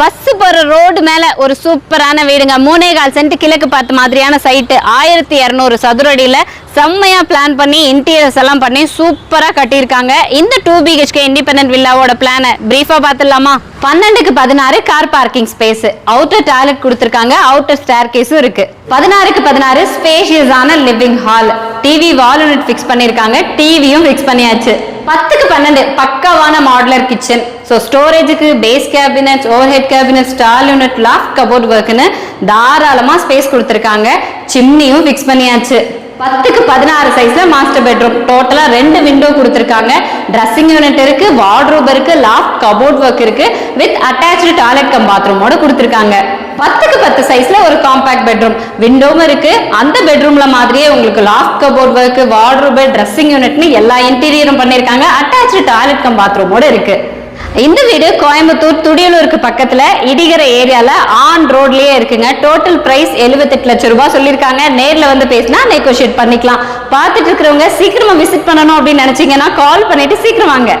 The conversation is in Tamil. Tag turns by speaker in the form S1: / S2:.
S1: பஸ் போற ரோடு மேல ஒரு சூப்பரான வீடுங்க. மூணே கால் சென்ட் கிழக்கு பார்த்த மாதிரியான சைட்டு ஆயிரத்தி இரநூறு சதுரடியில செம்மையா பிளான் பண்ணி இன்டீரியர்ஸ் எல்லாம் பண்ணி சூப்பரா கட்டியிருக்காங்க. இந்த டூ பிஹெச்கே இண்டிபெண்டன்ட் வில்லாவோட பிளானை பிரீஃபா பார்த்துடலாமா? பன்னெண்டுக்கு பதினாறு car parking space outer toilet கொடுத்துருக்காங்க. அவுட்டர் ஸ்டேர் கேஸும் இருக்கு. பதினாறுக்கு பதினாறு ஸ்பேஷியஸான living hall TV wall unit fix பண்ணியிருக்காங்க. டிவியும் ஃபிக்ஸ் பண்ணியாச்சு. பத்துக்கு பன்னெண்டு பக்காவான modular kitchen so ஸ்டோரேஜுக்கு base cabinet overhead cabinet stall unit loft cupboard ஒர்க்குன்னு தாராளமாக ஸ்பேஸ் கொடுத்துருக்காங்க. சிம்னியும் ஃபிக்ஸ் பண்ணியாச்சு. பத்துக்கு பதினாறு சைஸ்ல மாஸ்டர் பெட்ரூம் டோட்டலா ரெண்டு விண்டோ கொடுத்துருக்காங்க. ட்ரெஸ்ஸிங் யூனிட் இருக்கு வார்ட்ரோப் இருக்கு லாஃப்ட் கபோர்ட் ஒர்க் இருக்கு வித் அட்டாச்சு டாய்லெட் கம் பாத்ரூமோட கொடுத்துருக்காங்க. பத்துக்கு பத்து சைஸ்ல ஒரு காம்பேக்ட் பெட்ரூம் விண்டோவும் இருக்கு. அந்த பெட்ரூம்ல மாதிரியே உங்களுக்கு loft cupboard work wardrobe dressing யூனிட்னு எல்லா இன்டீரியரும் பண்ணிருக்காங்க. அட்டாச்சு டாய்லெட் கம் பாத்ரூமோட இருக்கு. இந்த வீடு கோயம்புத்தூர் துடியலூருக்கு பக்கத்துல இடிகிற ஏரியால ஆன் ரோட்லயே இருக்குங்க. டோட்டல் பிரைஸ் 78 லட்சம் ரூபாய் சொல்லியிருக்காங்க. நேர்ல வந்து பேசினா நெகோஷியேட் பண்ணிக்கலாம். பார்த்துட்டு இருக்கிறவங்க சீக்கிரமா விசிட் பண்ணணும் அப்படின்னு நினைச்சீங்கன்னா கால் பண்ணிட்டு சீக்கிரம் வாங்க.